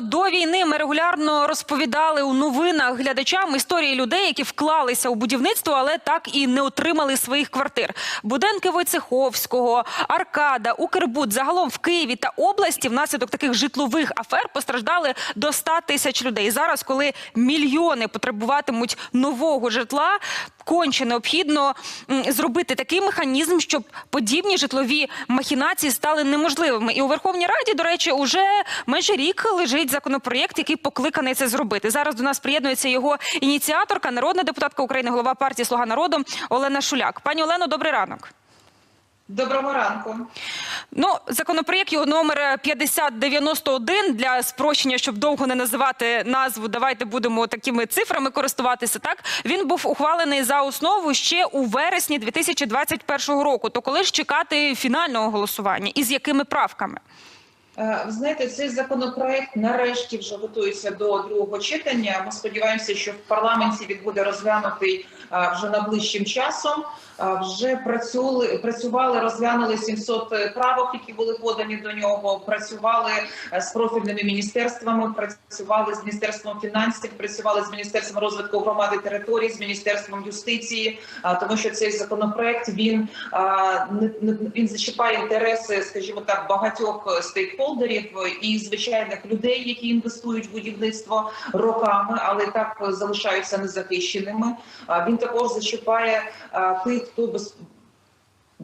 До війни ми регулярно розповідали у новинах глядачам історії людей, які вклалися у будівництво, але так і не отримали своїх квартир. Будинки Войцеховського, Аркада, Укрбуд загалом в Києві та області внаслідок таких житлових афер постраждали до 100 тисяч людей. Зараз, коли мільйони потребуватимуть нового житла, конче необхідно зробити такий механізм, щоб подібні житлові махінації стали неможливими. І у Верховній Раді, до речі, уже майже рік лежить законопроєкт, який покликаний це зробити. Зараз до нас приєднується його ініціаторка, народна депутатка України, голова партії Слуга народу Олена Шуляк. Пані Олено, добрий ранок. Доброго ранку. Ну, законопроєкт його номер 5091 для спрощення, щоб довго не називати назву. Давайте будемо такими цифрами користуватися. Так він був ухвалений за основу ще у вересні 2021 року. То коли ж чекати фінального голосування і з якими правками? Е, Ви знаєте, цей законопроект нарешті вже готується до другого читання. Ми сподіваємося, що в парламенті він буде розглянутий е, вже найближчим часом. Е, Вже працювали, працювали, розглянули 700 правок, які були подані до нього. Працювали з профільними міністерствами, працювали з міністерством фінансів, працювали з міністерством розвитку громади територій, з міністерством юстиції, тому що цей законопроект він він зачіпає інтереси, скажімо так, багатьох стейкхолдерів і звичайних людей, які інвестують в будівництво роками, але так залишаються незахищеними. Він також зачіпає тих, хто без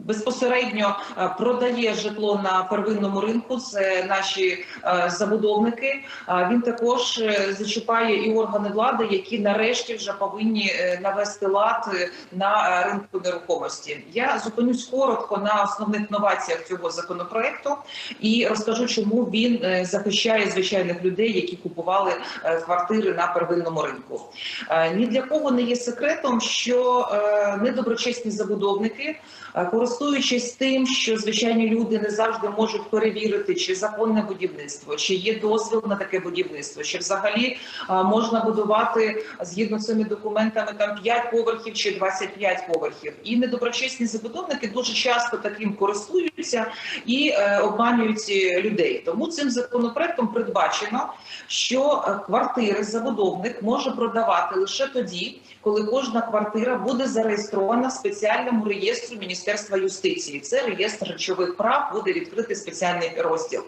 Безпосередньо е, продає житло на первинному ринку. Це наші е, забудовники. А Він також е, зачіпає і органи влади, які нарешті вже повинні е, навести лад е, на е, ринку нерухомості. Я зупинюсь коротко на основних новаціях цього законопроекту і розкажу, чому він е, захищає звичайних людей, які купували е, квартири на первинному ринку. Е, Ні для кого не є секретом, що е, недоброчесні забудовники. Е, Користуючись тим, що звичайні люди не завжди можуть перевірити, чи законне будівництво, чи є дозвіл на таке будівництво, чи взагалі можна будувати згідно з цими документами там 5 поверхів чи 25 поверхів. І недоброчесні забудовники дуже часто таким користуються і е, обманюють е, людей. Тому цим законопроектом передбачено, що е, квартири забудовник може продавати лише тоді, коли кожна квартира буде зареєстрована в спеціальному реєстрі Міністерства юстиції. Це реєстр речових прав, буде відкритий спеціальний розділ.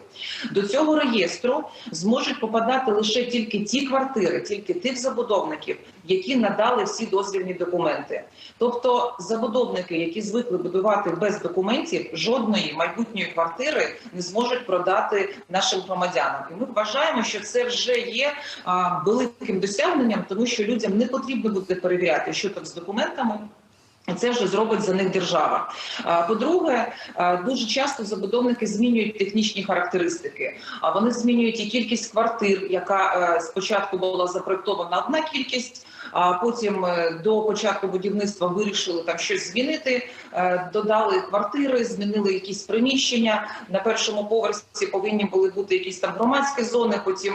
До цього реєстру зможуть попадати лише тільки ті квартири, тільки тих забудовників, які надали всі дозвільні документи. Тобто забудовники, які звикли будувати без документів, жодної майбутньої квартири не зможуть продати нашим громадянам. І ми вважаємо, що це вже є великим досягненням, тому що людям не потрібно буде перевіряти, що там з документами. Це вже зробить за них держава. По-друге, дуже часто забудовники змінюють технічні характеристики. Вони змінюють і кількість квартир, яка е, спочатку була запроектована одна кількість, а потім е, до початку будівництва вирішили там щось змінити. е, Додали квартири, змінили якісь приміщення. На першому поверсі повинні були бути якісь там громадські зони. Потім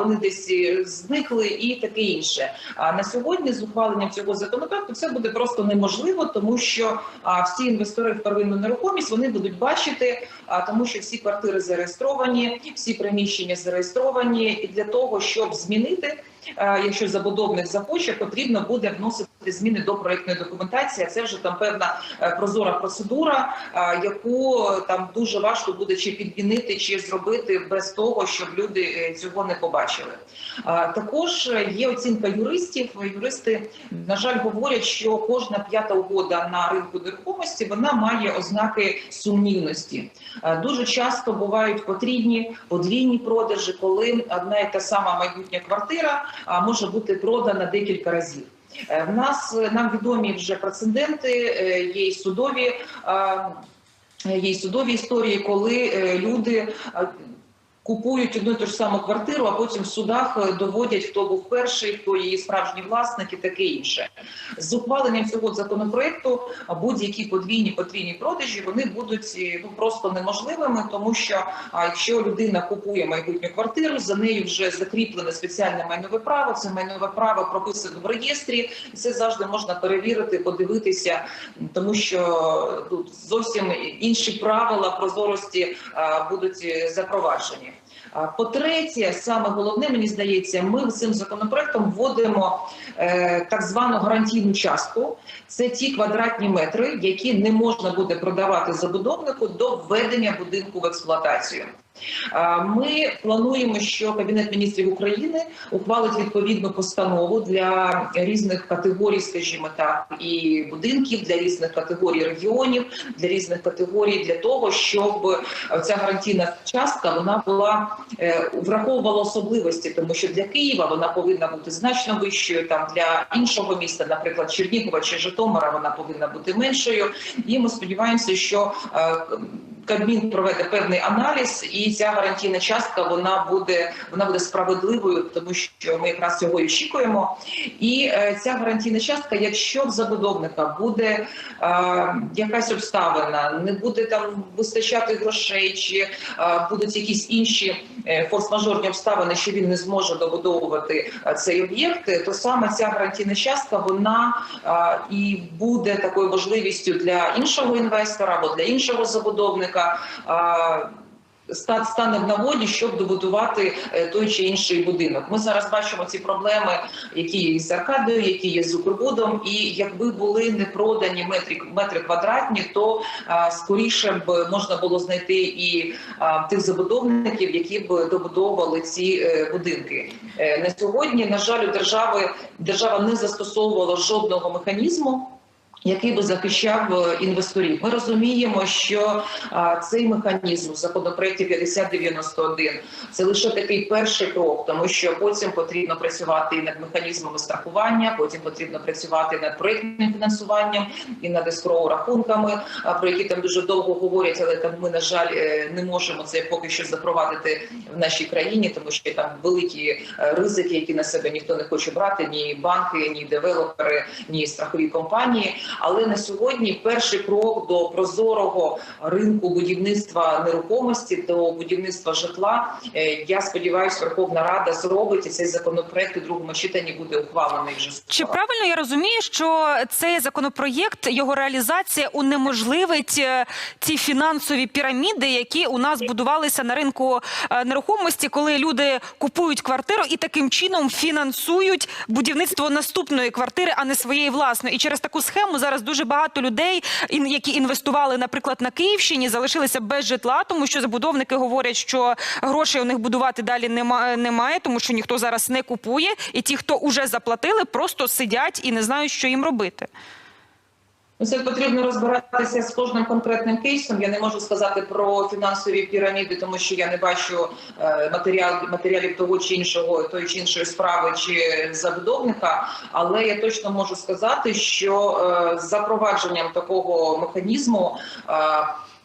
вони десь зникли і таке інше. А на сьогодні з ухваленням цього законопроекту це буде просто неможливо, тому що всі інвестори в первинну нерухомість вони будуть бачити, тому що всі квартири зареєстровані, всі приміщення зареєстровані, і для того, щоб змінити. Якщо забудовник захоче, потрібно буде вносити зміни до проектної документації. а Це вже там певна е, прозора процедура, яку е, там дуже важко буде чи підмінити, чи зробити без того, щоб люди е, цього не побачили. Також е, є оцінка юристів. Юристи, на жаль, говорять, що кожна п'ята угода на ринку нерухомості вона має ознаки сумнівності. Е, Дуже часто бувають потрібні подвійні продажі, коли одна і та сама майбутня квартира може бути продана декілька разів. Е, В нас е, нам відомі вже прецеденти, е, є й судові. Є й судові історії, коли люди купують одну і ту ж саму квартиру, а потім в судах е, доводять, хто був перший, хто її справжній власник і таке інше. З ухваленням цього законопроекту будь-які подвійні потрійні продажі вони будуть е, ну просто неможливими, тому що а, якщо людина купує майбутню квартиру, за нею вже закріплене спеціальне майнове право. Це майнове право прописано в реєстрі, і це завжди можна перевірити, подивитися, тому що тут зовсім інші правила прозорості будуть е, запроваджені. По-третє, саме головне, мені здається, ми цим законопроектом вводимо е, так звану гарантійну частку. Це ті квадратні метри, які не можна буде продавати забудовнику до введення будинку в експлуатацію. А, Ми плануємо, що Кабінет міністрів України ухвалить відповідну постанову для різних категорій, скажімо так, і будинків для різних категорій регіонів, для різних категорій для того, щоб ця гарантійна частка вона була е, враховувала особливості, тому що для Києва вона повинна бути значно вищою. Там для іншого міста, наприклад, Чернігова чи Житомира, вона повинна бути меншою. І ми сподіваємося, що е, Кабмін проведе певний аналіз, і ця гарантійна частка вона буде вона буде справедливою, тому що ми якраз цього і очікуємо. І е, ця гарантійна частка, якщо в забудовника буде е, якась обставина, не буде там вистачати грошей, чи е, будуть якісь інші е, форс-мажорні обставини, що він не зможе добудовувати е, цей об'єкт, то саме ця гарантійна частка вона е, і буде такою можливістю для іншого інвестора або для іншого забудовника. Ста- стане в нагоді, щоб добудувати е, той чи інший будинок. Ми зараз бачимо ці проблеми, які є з Аркадою, які є з Укрбудом, і якби були не продані метри, метри квадратні, то а, скоріше б можна було знайти і а, тих забудовників, які б добудовували ці е, будинки. Е, на сьогодні, на жаль, у держави держава не застосовувала жодного механізму який би захищав е, інвесторів. Ми розуміємо, що а, цей механізм в законопроекті 5091 – це лише такий перший крок, тому що потім потрібно працювати і над механізмами страхування, потім потрібно працювати над проєктним фінансуванням і над ескроу рахунками, про які там дуже довго говорять, але там ми на жаль е, не можемо це поки що запровадити в нашій країні, тому що там великі е, ризики, які на себе ніхто не хоче брати, ні банки, ні девелопери, ні страхові компанії. Але на сьогодні перший крок до прозорого ринку будівництва нерухомості, до будівництва житла. е, Я сподіваюся, Верховна Рада зробить і цей законопроект у другому читанні буде ухвалений вже Чи правильно я розумію, що цей законопроєкт, його реалізація унеможливить е, ці фінансові піраміди, які у нас будувалися на ринку е, нерухомості, коли люди купують квартиру і таким чином фінансують будівництво наступної квартири, а не своєї власної. І через таку схему зараз дуже багато людей, які інвестували, наприклад, на Київщині, залишилися без житла, тому що забудовники говорять, що грошей у них будувати далі нема- немає, тому що ніхто зараз не купує, і ті, хто уже заплатили, просто сидять і не знають, що їм робити. Ну, Це потрібно розбиратися з кожним конкретним кейсом. Я не можу сказати про фінансові піраміди, тому що я не бачу е, матеріал матеріалів того чи іншого, тої чи іншої справи чи забудовника. Але я точно можу сказати, що е, з запровадженням такого механізму.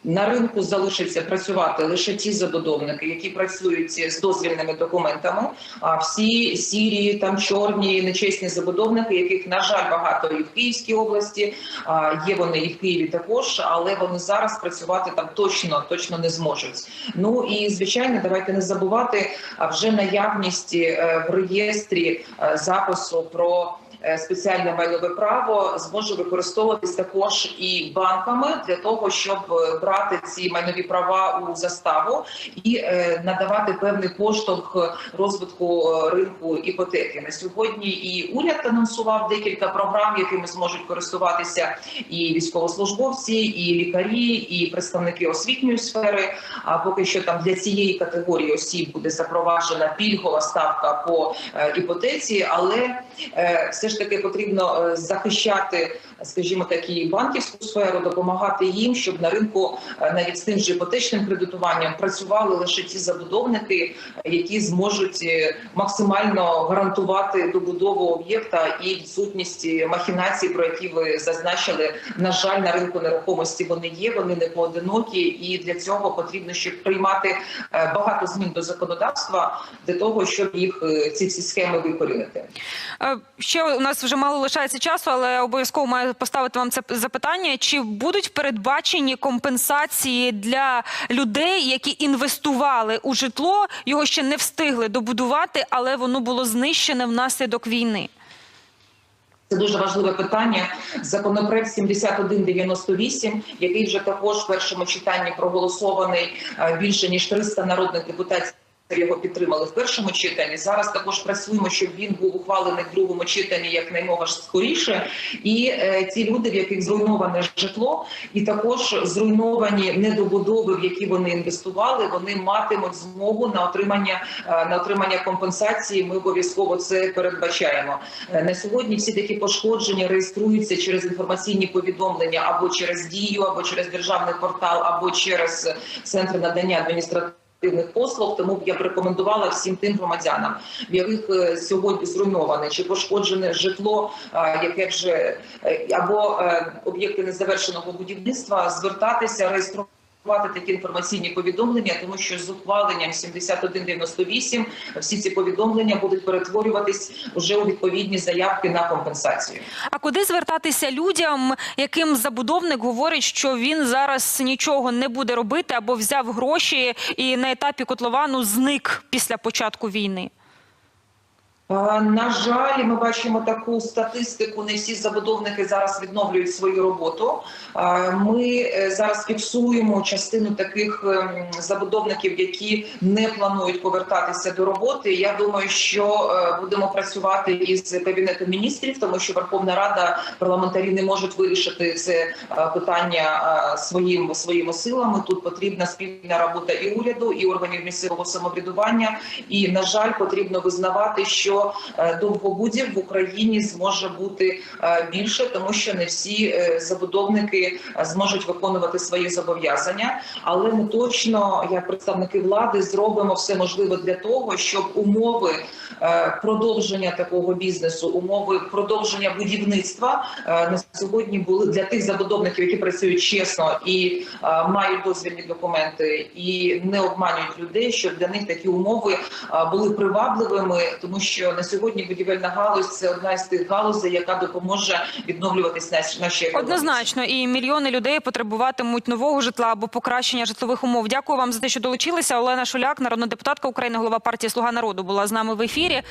На ринку залишаться працювати лише ті забудовники, які працюють з дозвільними документами. А всі сірі, там чорні, нечесні забудовники, яких на жаль багато і в Київській області, є вони і в Києві також, але вони зараз працювати там точно точно не зможуть. Ну і звичайно, давайте не забувати вже наявність е, в реєстрі е, запису про. е, Спеціальне майнове право зможе використовуватись також і банками для того, щоб е, брати ці майнові права у заставу і е, надавати певний поштовх розвитку е, ринку іпотеки. На сьогодні і уряд анонсував декілька програм, якими зможуть користуватися і військовослужбовці, і лікарі, і представники освітньої сфери. А поки що там для цієї категорії осіб буде запроваджена пільгова ставка по е, іпотеці, але все ж таки потрібно захищати, скажімо, так, і банківську сферу, допомагати їм, щоб на ринку навіть з тим же іпотечним кредитуванням працювали лише ті забудовники, які зможуть е, максимально гарантувати добудову об'єкта і відсутність е, махінацій, про які ви зазначили. На жаль, на ринку нерухомості вони є, вони не поодинокі, і для цього потрібно щоб приймати е, багато змін до законодавства для того, щоб їх е, ці всі схеми викорінити. Е, Ще у нас вже мало лишається часу, але обов'язково маю поставити вам це запитання. Чи будуть передбачені компенсації для людей, які інвестували у житло, його ще не встигли добудувати, але воно було знищене внаслідок війни? Це дуже важливе питання. Законопроект 7198, який вже також в першому читанні проголосований е, більше ніж 300 народних депутатів його підтримали в першому читанні. Зараз також працюємо, щоб він був ухвалений в другому читанні як наймога скоріше. І е, ті люди, в яких зруйноване житло, і також зруйновані недобудови, в які вони інвестували, вони матимуть змогу на отримання е, на отримання компенсації. Ми обов'язково це передбачаємо. Е, На сьогодні всі такі пошкодження реєструються через інформаційні повідомлення або через дію, або через державний портал, або через центр надання адміністративних послуг. Тому я б рекомендувала всім тим громадянам, в яких е, сьогодні зруйноване чи пошкоджене житло, е, яке вже е, або об'єкти незавершеного будівництва, звертатися реєструвати. Такі інформаційні повідомлення, тому що з ухваленням 7198 всі ці повідомлення будуть перетворюватись уже у відповідні заявки на компенсацію. А куди звертатися людям, яким забудовник говорить, що він зараз нічого не буде робити або взяв гроші і на етапі котловану зник після початку війни? На жаль, ми бачимо таку статистику. Не всі забудовники зараз відновлюють свою роботу. Ми е, зараз фіксуємо частину таких ем, забудовників, які не планують повертатися до роботи. Я думаю, що е, будемо працювати із кабінетом міністрів, тому що Верховна Рада парламентарі не можуть вирішити це е, питання своїм своїми силами. Тут потрібна спільна робота і уряду, і органів місцевого самоврядування. І на жаль, потрібно визнавати, що е, довгобудів в Україні зможе бути е, більше, тому що не всі е, забудовники зможуть виконувати свої зобов'язання. Але ми точно, як представники влади, зробимо все можливе для того, щоб умови продовження такого бізнесу, умови продовження будівництва на сьогодні були для тих забудовників, які працюють чесно і мають дозвільні документи, і не обманюють людей, щоб для них такі умови були привабливими, тому що на сьогодні будівельна галузь це одна із тих галузей, яка допоможе відновлюватись наші нашій. Однозначно, і мільйони людей потребуватимуть нового житла або покращення житлових умов. Дякую вам за те, що долучилися. Олена Шуляк, народна депутатка України, голова партії Слуга народу, була з нами в ефірі.